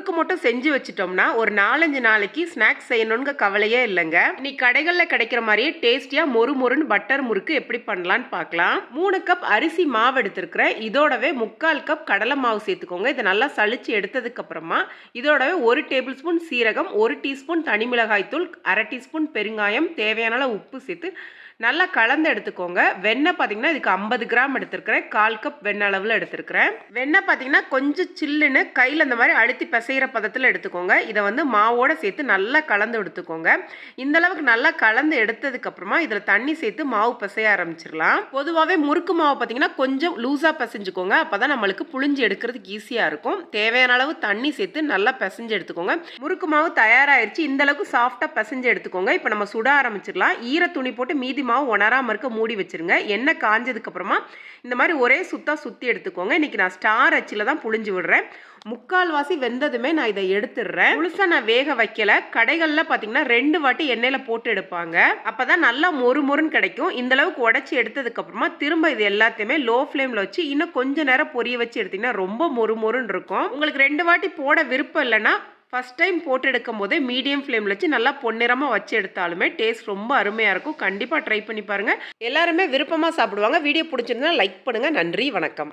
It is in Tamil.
முறுக்கு மட்டும் செஞ்சு வச்சிட்டோம்னா ஒரு நாலஞ்சு நாளைக்கு ஸ்நாக்ஸ் செய்யணுங்க கவலையே இல்லைங்க. நீ கடைகளில் கிடைக்கிற மாதிரியே டேஸ்டியாக மொறு மொறுன்னு பட்டர் முறுக்கு எப்படி பண்ணலான்னு பார்க்கலாம். மூணு கப் அரிசி மாவு எடுத்திருக்கிறேன். இதோடவே முக்கால் கப் கடலை மாவு சேர்த்துக்கோங்க. இதை நல்லா சளிச்சு எடுத்ததுக்கு அப்புறமா இதோடவே ஒரு டேபிள் ஸ்பூன் சீரகம் ஒரு டீஸ்பூன் தனி மிளகாய் தூள் அரை டீஸ்பூன் பெருங்காயம் தேவையான அளவு உப்பு சேர்த்து நல்லா கலந்து எடுத்துக்கோங்க. வெண்ணெய் பார்த்தீங்கன்னா இதுக்கு ஐம்பது கிராம் எடுத்திருக்கிறேன். கால் கப் வெண்ணெய் அளவில் எடுத்திருக்கிறேன். வெண்ணெய் பார்த்தீங்கன்னா கொஞ்சம் சில்லுன்னு கையில் இந்த மாதிரி அழுத்தி பிசைகிற பதத்தில் எடுத்துக்கோங்க. இதை வந்து மாவோட சேர்த்து நல்லா கலந்து எடுத்துக்கோங்க. இந்த அளவுக்கு நல்லா கலந்து எடுத்ததுக்கப்புறமா இதில் தண்ணி சேர்த்து மாவு பிசைய ஆரம்பிச்சிடலாம். பொதுவாகவே முறுக்கு மாவு பார்த்தீங்கன்னா கொஞ்சம் லூஸாக பிசைஞ்சுக்கோங்க. அப்போ தான் நம்மளுக்கு புழிஞ்சு எடுக்கிறதுக்கு ஈஸியாக இருக்கும். தேவையான அளவு தண்ணி சேர்த்து நல்லா பிசைஞ்சு எடுத்துக்கோங்க. முறுக்கு மாவு தயாராகிருச்சு இந்த அளவுக்கு சாஃப்டாக பிசைஞ்சு எடுத்துக்கோங்க. இப்போ நம்ம சுட ஆரம்பிச்சிடலாம். ஈர துணி போட்டு மீதி மாவு உணராமல் இருக்க மூடி வச்சிருங்க. எண்ணெய் காஞ்சதுக்கப்புறமா இந்த மாதிரி ஒரே சுத்தாக சுற்றி எடுத்துக்கோங்க. இன்றைக்கி நான் ஸ்டார் அச்சில் தான் புழிஞ்சு விடுறேன். முக்கால்வாசி வெந்த வந்ததுமே நான் இதை எடுத்துடுறேன். முழுசாக நான் வேக வைக்கல. கடைகளில் பார்த்தீங்கன்னா ரெண்டு வாட்டி எண்ணெயில் போட்டு எடுப்பாங்க. அப்போ தான் நல்லா மொறு மொறுன்னு கிடைக்கும். இந்த அளவுக்கு உடச்சி எடுத்ததுக்கப்புறமா திரும்ப இது எல்லாத்தையுமே லோ ஃப்ளேமில் வச்சு இன்னும் கொஞ்ச நேரம் பொரிய வச்சு எடுத்தீங்கன்னா ரொம்ப மொறு மொறுன்னு இருக்கும். உங்களுக்கு ரெண்டு வாட்டி போட விருப்பம் இல்லைன்னா ஃபஸ்ட் டைம் போட்டு எடுக்கும் போதே மீடியம் ஃப்ளேமில் வச்சு நல்லா பொன்னிறமாக வச்சு எடுத்தாலுமே டேஸ்ட் ரொம்ப அருமையாக இருக்கும். கண்டிப்பாக ட்ரை பண்ணி பாருங்கள் எல்லாருமே விருப்பமாக சாப்பிடுவாங்க. வீடியோ பிடிச்சிருந்தா லைக் பண்ணுங்கள் நன்றி வணக்கம்.